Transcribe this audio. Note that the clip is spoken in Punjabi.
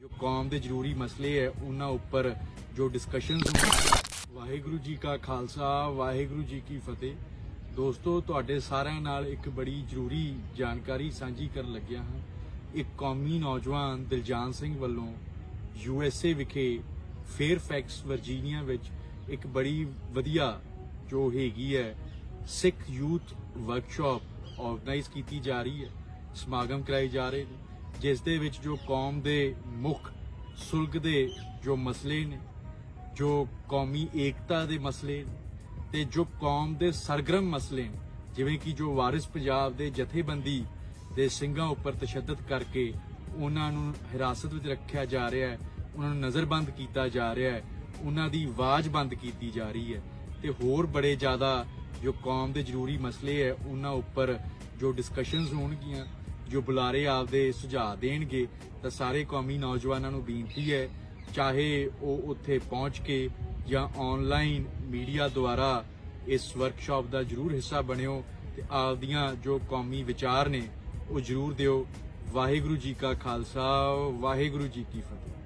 ਜੋ ਕੌਮ ਦੇ ਜ਼ਰੂਰੀ ਮਸਲੇ ਹੈ, ਉਹਨਾਂ ਉੱਪਰ ਜੋ ਡਿਸਕਸ਼ਨਸ ਵਾਹਿਗੁਰੂ ਜੀ ਕਾ ਖਾਲਸਾ, ਵਾਹਿਗੁਰੂ ਜੀ ਕੀ ਫਤਿਹ। ਦੋਸਤੋ, ਤੁਹਾਡੇ ਸਾਰਿਆਂ ਨਾਲ ਇੱਕ ਬੜੀ ਜ਼ਰੂਰੀ ਜਾਣਕਾਰੀ ਸਾਂਝੀ ਕਰਨ ਲੱਗਿਆ ਹਾਂ। ਇੱਕ ਕੌਮੀ ਨੌਜਵਾਨ ਦਿਲਜਾਨ ਸਿੰਘ ਵੱਲੋਂ ਯੂ ਐਸ ਏ ਵਿਖੇ ਫੇਅਰਫੈਕਸ ਵਰਜੀਨੀਆ ਵਿੱਚ ਇੱਕ ਬੜੀ ਵਧੀਆ ਜੋ ਹੈਗੀ ਹੈ ਸਿੱਖ ਯੂਥ ਵਰਕਸ਼ਾਪ ਆਰਗੇਨਾਈਜ਼ ਕੀਤੀ ਜਾ ਰਹੀ ਹੈ। ਸਮਾਗਮ ਕਰਾਏ ਜਾ ਰਹੇ ਨੇ। ਜਿਸ ਦੇ ਵਿੱਚ ਜੋ ਕੌਮ ਦੇ ਮੁੱਖ, ਸੁਲਗ ਦੇ ਜੋ ਮਸਲੇ ਨੇ, ਜੋ ਕੌਮੀ ਏਕਤਾ ਦੇ ਮਸਲੇ ਨੇ ਤੇ ਜੋ ਕੌਮ ਦੇ ਸਰਗਰਮ ਮਸਲੇ ਨੇ, ਜਿਵੇਂ ਕਿ ਜੋ ਵਾਰਿਸ ਪੰਜਾਬ ਦੇ ਜਥੇਬੰਦੀ ਦੇ ਸਿੰਘਾਂ ਉੱਪਰ ਤਸ਼ੱਦਦ ਕਰਕੇ ਉਹਨਾਂ ਨੂੰ ਹਿਰਾਸਤ ਵਿੱਚ ਰੱਖਿਆ ਜਾ ਰਿਹਾ ਹੈ, ਉਹਨਾਂ ਨੂੰ ਨਜ਼ਰਬੰਦ ਕੀਤਾ ਜਾ ਰਿਹਾ ਹੈ, ਉਹਨਾਂ ਦੀ ਆਵਾਜ਼ ਬੰਦ ਕੀਤੀ ਜਾ ਰਹੀ ਹੈ ਤੇ ਹੋਰ ਬੜੇ ਜ਼ਿਆਦਾ ਜੋ ਕੌਮ ਦੇ ਜ਼ਰੂਰੀ ਮਸਲੇ ਹੈ, ਉਹਨਾਂ ਉੱਪਰ ਜੋ ਡਿਸਕਸ਼ਨਸ ਹੋਣਗੀਆਂ ਜੋ ਬੁਲਾਰੇ ਆਪਦੇ ਸੁਝਾਅ ਦੇਣਗੇ, ਤਾਂ ਸਾਰੇ ਕੌਮੀ ਨੌਜਵਾਨਾਂ ਨੂੰ ਬੇਨਤੀ ਹੈ, ਚਾਹੇ ਉਹ ਉੱਥੇ ਪਹੁੰਚ ਕੇ ਜਾਂ ਆਨਲਾਈਨ ਮੀਡੀਆ ਦੁਆਰਾ ਇਸ ਵਰਕਸ਼ਾਪ ਦਾ ਜਰੂਰ ਹਿੱਸਾ ਬਣਿਓ ਤੇ ਆਪਦੀਆਂ ਜੋ ਕੌਮੀ ਵਿਚਾਰ ਨੇ, ਉਹ ਜਰੂਰ ਦਿਓ। ਵਾਹਿਗੁਰੂ ਜੀ ਕਾ ਖਾਲਸਾ, ਵਾਹਿਗੁਰੂ ਜੀ ਕੀ ਫਤਿਹ।